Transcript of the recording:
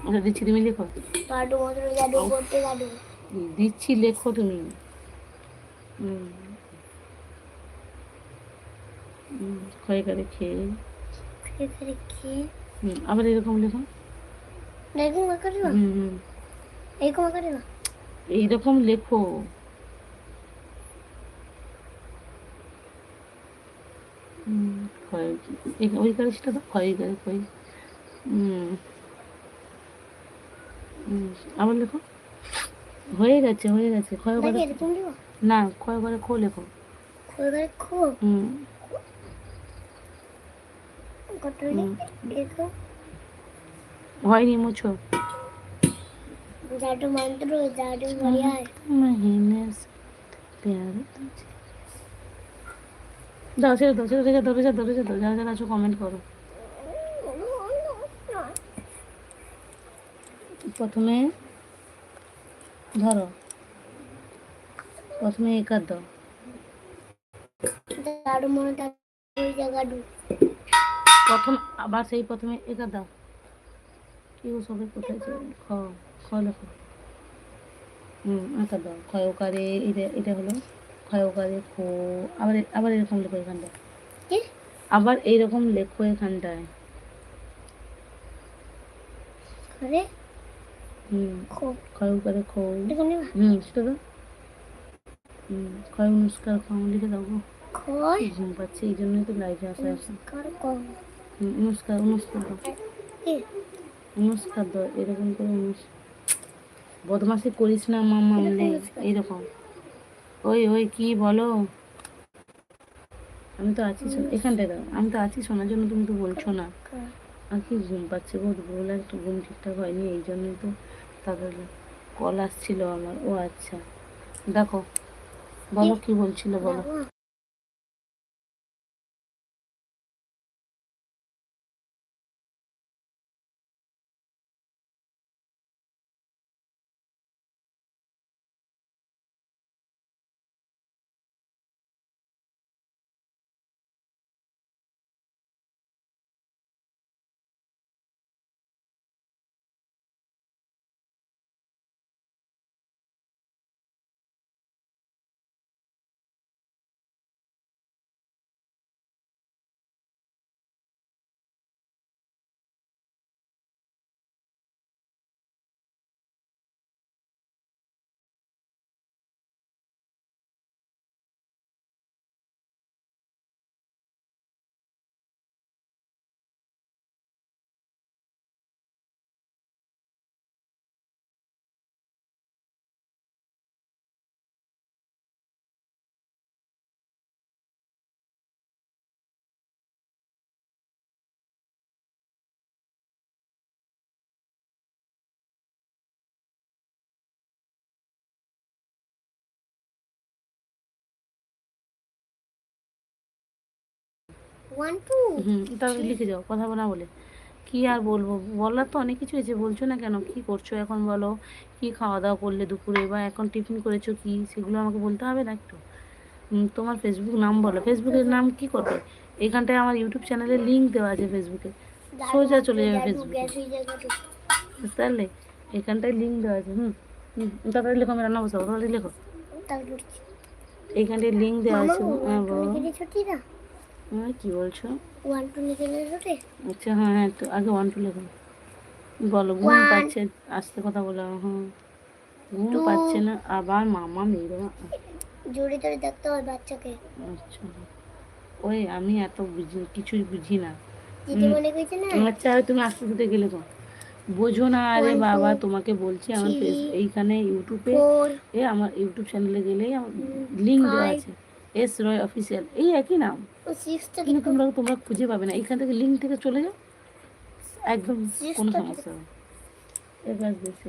ওটা দিচ্ছি তুমি লেখো। দিচ্ছি লেখো তুমি। ক্ষয় করে খেয়ে খেয়ে আবার এরকম লেখো। এইরকম লেখো। হুম, এই- ওই কাগজটা তো ক্ষয় করে হুম, আবার লেখো হয়ে গেছে হয়ে গেছে না ক্ষয় খো লেখো হয়নি মুছো জাদু মন্ত্র জাদু মহিনেস প্যার দাও যারা কমেন্ট করো প্রথমে ধরো। প্রথমে একার দাও। প্রথম আবার সেই প্রথমে একার দাও। কেউ সবাই কোথায় খ খ লেখো। হুম একার দাও। ক্ষয় ওকারে এটা এটা হলো। ক্ষয় ওকারে খো আবার আবার এরকম লেখো এখানটায় আবার এইরকম লেখো এখানটায়। করে হুম খো ক্ষয় ওকারে খো এরকম দিব হুম সেটা দাও হুম ক্ষয় অনুষ্কার খ লিখে দাও গো খয় ঘুম পাচ্ছে এই জন্যই তো লাইভে আসা আসা কার কম অনুষ্কার অনুষ্কার দাও কি দাও এরকম করে বদমাসি করিস না মামা আমলে এইরকম ওই ওই কি বলো আমি তো আছি এখানটায় দাও আমি তো আছি শোনার জন্য তুমি তো বলছো না আর কি ঘুম পাচ্ছে? বহুত ভুল একটু ঘুম ঠিকঠাক হয়নি, এই জন্যই তো তাদের কল আসছিল আমার। ও আচ্ছা। দেখো, বলো কি বলছিল বলো? হুম তাহলে লিখে যাও কথা না বলে। কি আর বলব? বলার তো অনেক কিছু হয়েছে বলছো না কেন? কি করছ এখন বলো? কি খাওয়া দাওয়া করলে দুপুরে? বা এখন টিফিন করেছ কি? সেগুলো আমাকে বলতে হবে না একটু? তোমার ফেসবুক নাম বলো। ফেসবুকের নাম কি করবে? এখানটায় আমার ইউটিউব চ্যানেলের লিঙ্ক দেওয়া আছে ফেসবুকে সোজা চলে যাবে ফেসবুকে বুঝতে পারলে? এখানটায় লিঙ্ক দেওয়া আছে হুম। হুম, তাড়াতাড়ি লেখো আমি রান্না বসাবো তাড়াতাড়ি লেখো। এইখানটায় লিঙ্ক দেওয়া আছে কী বলছো? ওয়ান টু লিখে ছুটি? আচ্ছা হ্যাঁ হ্যাঁ তো আগে ওয়ান টু লেখো। বলো ঘুম পাচ্ছে আস্তে কথা বলো হ্যাঁ। ঘুম. পাচ্ছে না আবার মামা মেরে জোরে জোরে দেখতে হয় বাচ্চাকে। আচ্ছা। ওই আমি এত বুঝি কিছুই বুঝি না। আচ্ছা তুমি আস্তে আস্তে গেলে তো। বোঝো না আরে বাবা তোমাকে বলছি আমার এইখানে ইউটিউবে এ আমার ইউটিউব চ্যানেলে গেলেই আমার লিঙ্ক দেওয়া আছে। এস রয় অফিসিয়াল এই একই নাম? কিন্তু তোমরা তোমরা খুঁজে পাবে না এখান থেকে লিঙ্ক থেকে চলে যাও। একদম কোনো সমস্যা নেই। এবার দেখতে